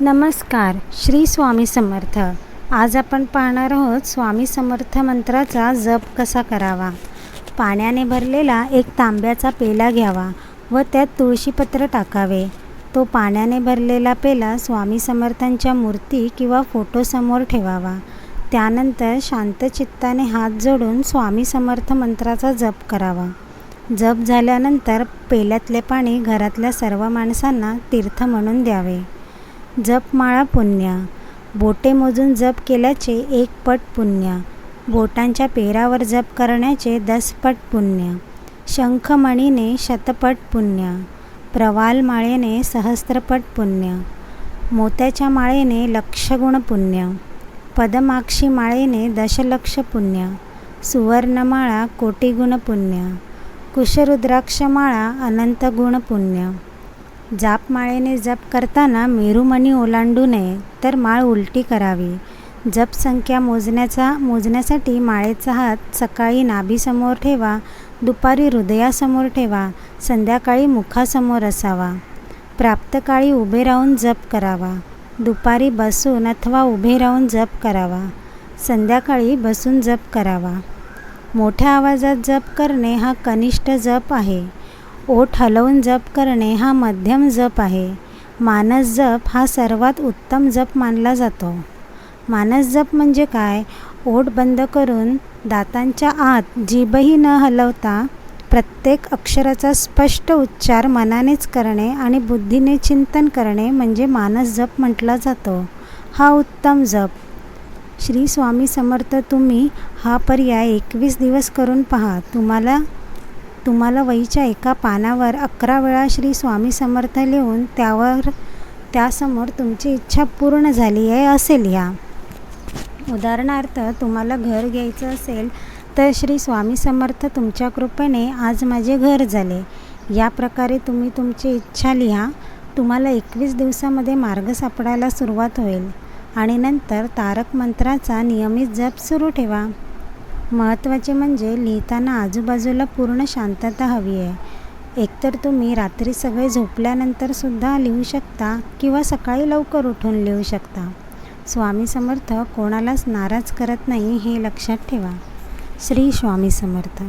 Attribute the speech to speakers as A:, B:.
A: नमस्कार श्री स्वामी समर्थ. आज आपण पाहणार आहोत स्वामी समर्थ मंत्राचा जप कसा करावा? पाण्याने भरलेला एक तांब्याचा पेला घ्यावा व त्यात तुळशीपत्र टाकावे. तो पाण्याने भरलेला पेला स्वामी समर्थांच्या मूर्ती किंवा फोटोसमोर ठेवावा. त्यानंतर शांत चित्ताने हात जोडून स्वामी समर्थ मंत्राचा जप करावा. जप झाल्यानंतर पेल्यातले पाणी घरातल्या सर्व माणसांना तीर्थ म्हणून द्यावे. जपमाळा पुण्य. बोटे मोजून जप केल्याचे एक पट पुण्य. बोटांच्या पेरावर जप करण्याचे दसपट पुण्य. शंखमणीने शतपट पुण्य. प्रवाल माळेने सहस्त्रपट पुण्य. मोत्याच्या माळेने लक्षगुण पुण्य. पदमाक्षी माळेने दशलक्ष पुण्य. सुवर्णमाळा कोटीगुण पुण्य. कुशरुद्राक्षमाळा अनंत गुण पुण्य. जापमाळेने जप करताना मेरुमणी ओलांडू नये तर माळ उलटी करावी. जप संख्या मोजण्याचा मोजण्यासाठी माळेचा हात सकाळी नाभीसमोर ठेवा दुपारी हृदयासमोर ठेवा संध्याकाळी मुखासमोर असावा. प्राप्तकाळी उभे राहून जप करावा. दुपारी बसून अथवा उभे राहून जप करावा. संध्याकाळी बसून जप करावा. मोठ्या आवाजात जप करणे हा कनिष्ठ जप आहे. ओठ हलवून जप करणे हा मध्यम जप आहे. मानस जप हा सर्वात उत्तम जप मानला जातो. मानस जप म्हणजे काय? ओठ बंद करून दातांच्या आत जीभही न हलवता प्रत्येक अक्षराचा स्पष्ट उच्चार मनानेच करणे आणि बुद्धीने चिंतन करणे म्हणजे मानस जप म्हटला जातो. हा उत्तम जप. श्री स्वामी समर्थ तुम्ही हा पर्याय एकवीस दिवस करून पहा. तुम्हाला तुम्हाला वहीच्या एका पानावर अकरा वेळा श्री स्वामी समर्थ लिहून त्यावर त्यासमोर तुमची इच्छा पूर्ण झाली आहे असे लिहा. उदाहरणार्थ तुम्हाला घर घ्यायचं असेल तर श्री स्वामी समर्थ तुमच्या कृपेने आज माझे घर झाले. या प्रकारे तुम्ही तुमची इच्छा लिहा. तुम्हाला एकवीस दिवसामध्ये मार्ग सापडायला सुरुवात होईल. आणि नंतर तारक मंत्राचा नियमित जप सुरू ठेवा. महत्त्वाचे म्हणजे लिहिताना आजूबाजूला पूर्ण शांतता हवी आहे. एकतर तुम्ही रात्री सगळे झोपल्यानंतरसुद्धा लिहू शकता किंवा सकाळी लवकर उठून लिहू शकता. स्वामी समर्थ कोणालाच नाराज करत नाही हे लक्षात ठेवा. श्री स्वामी समर्थ.